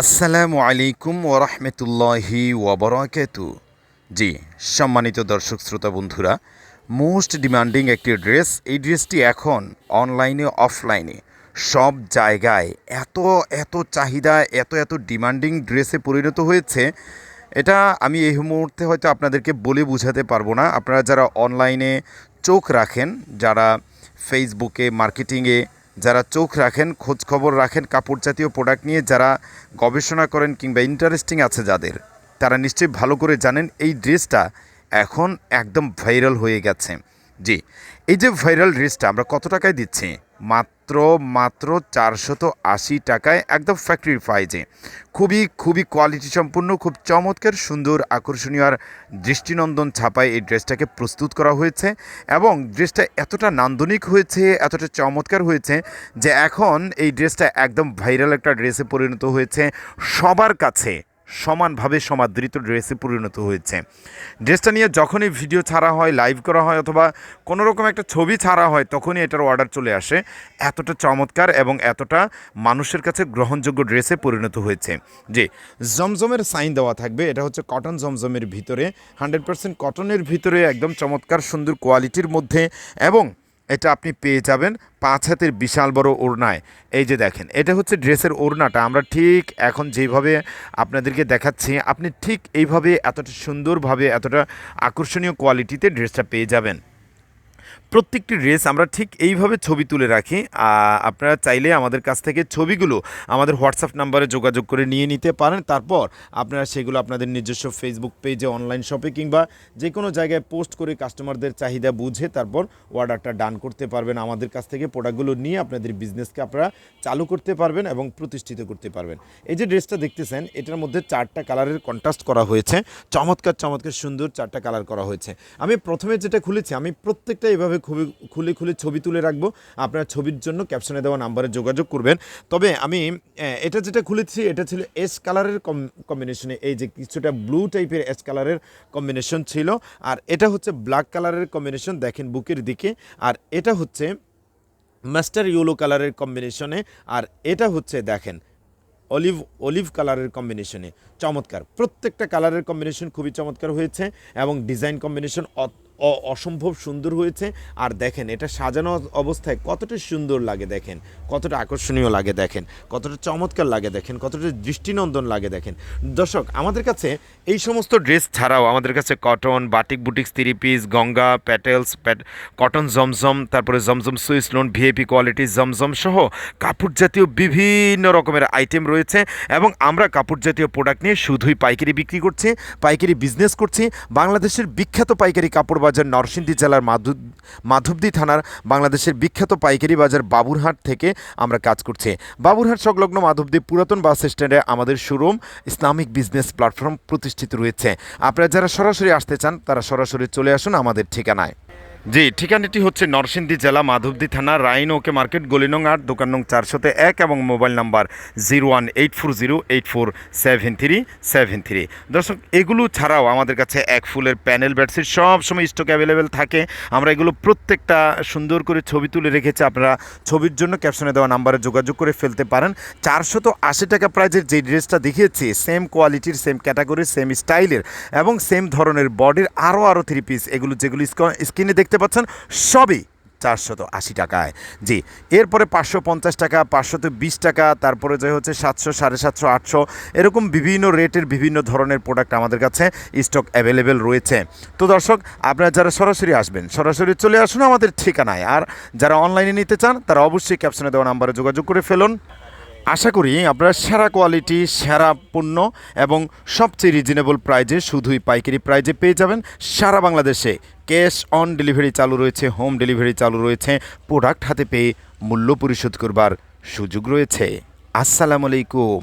আসসালামু আলাইকুম ওরহমতুল্লাহি ওবরাকাতু জি, সম্মানিত দর্শক, শ্রোতা, বন্ধুরা, মোস্ট ডিমান্ডিং একটি ড্রেস। এই ড্রেসটি এখন অনলাইনে, অফলাইনে, সব জায়গায় এত এত চাহিদা, এত এত ডিমান্ডিং ড্রেসে পরিণত হয়েছে। এটা আমি এই মুহূর্তে হয়তো আপনাদেরকে বলে বোঝাতে পারব না। আপনারা যারা অনলাইনে চোখ রাখেন, যারা ফেসবুকে মার্কেটিংয়ে যারা চোখ রাখেন খোঁজ খবর রাখেন, কাপড় জাতীয় প্রোডাক্ট নিয়ে যারা গবেষণা করেন কিংবা ইন্টারেস্টিং আছে যাদের, তারা নিশ্চয়ই ভালো করে জানেন এই ড্রেসটা এখন একদম ভাইরাল হয়ে গেছে। জি, এই যে ভাইরাল ড্রেসটা আমরা কত টাকায় দিচ্ছি? মাত্র মাত্র মাত্র চারশত আশি টাকায় একদম ফ্যাক্টরি প্রাইজে খুবই খুবই কোয়ালিটি সম্পূর্ণ, খুব চমৎকার, সুন্দর, আকর্ষণীয় আর দৃষ্টিনন্দন ছাপায় এই ড্রেসটাকে প্রস্তুত করা হয়েছে এবং ড্রেসটা এতটা নান্দনিক হয়েছে, এতটা চমৎকার হয়েছে যে এখন এই ড্রেসটা একদম ভাইরাল একটা ড্রেসে পরিণত হয়েছে সবার কাছে। সমানভাবে সমাদৃত ড্রেসে পরিণত হয়েছে। ড্রেসটা নিয়ে যখনই ভিডিও ছাড়া হয়, লাইভ করা হয় অথবা কোনো রকম একটা ছবি ছাড়া হয়, তখনই এটার অর্ডার চলে আসে। এতটা চমৎকার এবং এতটা মানুষের কাছে গ্রহণযোগ্য ড্রেসে পরিণত হয়েছে। যে জমজমের সাইন দেওয়া থাকবে। এটা হচ্ছে কটন জমজমের ভিতরে। হান্ড্রেড পার্সেন্ট কটনের ভিতরে একদম চমৎকার সুন্দর কোয়ালিটির মধ্যে এবং এটা আপনি পেয়ে যাবেন পাঁচ হাতের বিশাল বড় ওড়নায়। এই যে দেখেন, এটা হচ্ছে ড্রেসের ওড়নাটা। আমরা ঠিক এখন যেভাবে আপনাদেরকে দেখাচ্ছি, আপনি ঠিক এইভাবে এতটা সুন্দরভাবে, এতটা আকর্ষণীয় কোয়ালিটিতে ড্রেসটা পেয়ে যাবেন। প্রত্যেকটি ড্রেস আমরা ঠিক এইভাবে ছবি তুলে রাখি। আপনারা চাইলে আমাদের কাছ থেকে ছবিগুলো আমাদের হোয়াটসঅ্যাপ নাম্বারে যোগাযোগ করে নিয়ে নিতে পারেন। তারপর আপনারা সেগুলো আপনাদের নিজস্ব ফেসবুক পেজে অনলাইন শপে কিংবা যে কোনো জায়গায় পোস্ট করে কাস্টমারদের চাহিদা বুঝে তারপর অর্ডারটা ডান করতে পারবেন। আমাদের কাছ থেকে প্রোডাক্টগুলো নিয়ে আপনাদের বিজনেসকে আপনারা চালু করতে পারবেন এবং প্রতিষ্ঠিত করতে পারবেন। এই যে ড্রেসটা দেখতেছেন, এটার মধ্যে চারটা কালারের কন্ট্রাস্ট করা হয়েছে। চমৎকার চমৎকার, সুন্দর চারটা কালার করা হয়েছে। আমি প্রথমে যেটা খুলেছি, আমি প্রত্যেকটা এইভাবে খুবই খুলে খুলে ছবি তুলে রাখব। আপনার ছবির জন্য ক্যাপশনে দেওয়া নাম্বারে যোগাযোগ করবেন। তবে আমি এটা যেটা খুলেছি, এটা ছিল এস কালারের কম্বিনেশনে এই যে কিছুটা ব্লু টাইপের এস কালারের কম্বিনেশন ছিল। আর এটা হচ্ছে ব্ল্যাক কালারের কম্বিনেশন দেখেন বুকের দিকে। আর এটা হচ্ছে মাস্টার ইয়েলো কালারের কম্বিনেশনে আর এটা হচ্ছে, দেখেন অলিভ অলিভ কালারের কম্বিনেশনে চমৎকার। প্রত্যেকটা কালারের কম্বিনেশন খুবই চমৎকার হয়েছে। এবং ডিজাইন কম্বিনেশন অসম্ভব সুন্দর হয়েছে। আর দেখেন, এটা সাজানো অবস্থায় কতটা সুন্দর লাগে দেখেন, কতটা আকর্ষণীয় লাগে দেখেন, কতটা চমৎকার লাগে দেখেন, কতটা দৃষ্টিনন্দন লাগে দেখেন। দর্শক, আমাদের কাছে এই সমস্ত ড্রেস ছাড়াও আমাদের কাছে cotton, batik boutiques three piece, Ganga, petals, প্যাট, কটন জমজম, তারপরে জমজম সুইস লোন ভিএপি কোয়ালিটি জমজম সহ কাপড় জাতীয় বিভিন্ন রকমের আইটেম রয়েছে এবং আমরা কাপড় জাতীয় প্রোডাক্ট নিয়ে শুধুই পাইকারি বিক্রি করছি, পাইকারি বিজনেস করছি। বাংলাদেশের বিখ্যাত পাইকারি কাপড় বাজার নরসিংদী জেলার মাধু মাধবদী থানার বাংলাদেশের বিখ্যাত পাইকারি বাজার বাবুরহাট থেকে আমরা কাজ করছি। বাবুরহাট সংলগ্ন মাধবদী পুরাতন বাস স্ট্যান্ডে আমাদের শোরুম ইসলামিক বিজনেস প্ল্যাটফর্ম প্রতিষ্ঠিত রয়েছে। আপনারা যারা সরাসরি আসতে চান, তারা সরাসরি চলে আসুন আমাদের ঠিকানায়। জি, ঠিকানাটি হচ্ছে নরসিংদী জেলা মাধবদী থানা, রাইন ওকে মার্কেট গলিনং দোকান নং চারশোতে এক এবং mobile number zero one eight four zero eight four seven three seven three. দর্শক, এগুলো ছাড়াও আমাদের কাছে এক ফুলের প্যানেল বেডশিট, সব সময় স্টক অ্যাভেলেবেল থাকে। আমরা এগুলো প্রত্যেকটা সুন্দর করে ছবি তুলে রেখেছি। আপনারা ছবির জন্য ক্যাপশনে দেওয়া নাম্বারে যোগাযোগ করে ফেলতে পারেন। চারশত আশি টাকা প্রাইজের যে ড্রেসটা দেখিয়েছি সেম কোয়ালিটির সেম ক্যাটাগরির সেম স্টাইলের এবং সেম ধরনের বডির আরও আরও থ্রি পিস এগুলো যেগুলো স্ক্রিনে দেখতে পাচ্ছেন, সবই চারশত আশি টাকায়। জি, এরপরে পাঁচশো পঞ্চাশ টাকা, পাঁচশত বিশ টাকা, তারপরে যে হচ্ছে সাতশো, সাড়ে সাতশো, আটশো, এরকম বিভিন্ন রেটের বিভিন্ন ধরনের প্রোডাক্ট আমাদের কাছে স্টক অ্যাভেলেবেল রয়েছে। তো দর্শক, আপনারা যারা সরাসরি আসবেন, সরাসরি চলে আসুন আমাদের ঠিকানায়। আর যারা অনলাইনে নিতে চান, তারা অবশ্যই ক্যাপশনে দেওয়া নাম্বারে যোগাযোগ করে ফেলুন। আশা করি আপনারা সেরা কোয়ালিটি, সেরা পণ্য এবং সবচেয়ে রিজনেবল প্রাইজে শুধুই পাইকারি প্রাইজে পেয়ে যাবেন সারা বাংলাদেশে। ক্যাশ অন ডেলিভারি চালু রয়েছে হোম ডেলিভারি চালু রয়েছে প্রোডাক্ট হাতে পেয়ে মূল্য পরিশোধ করবার সুযোগ রয়েছে। আসসালামু আলাইকুম।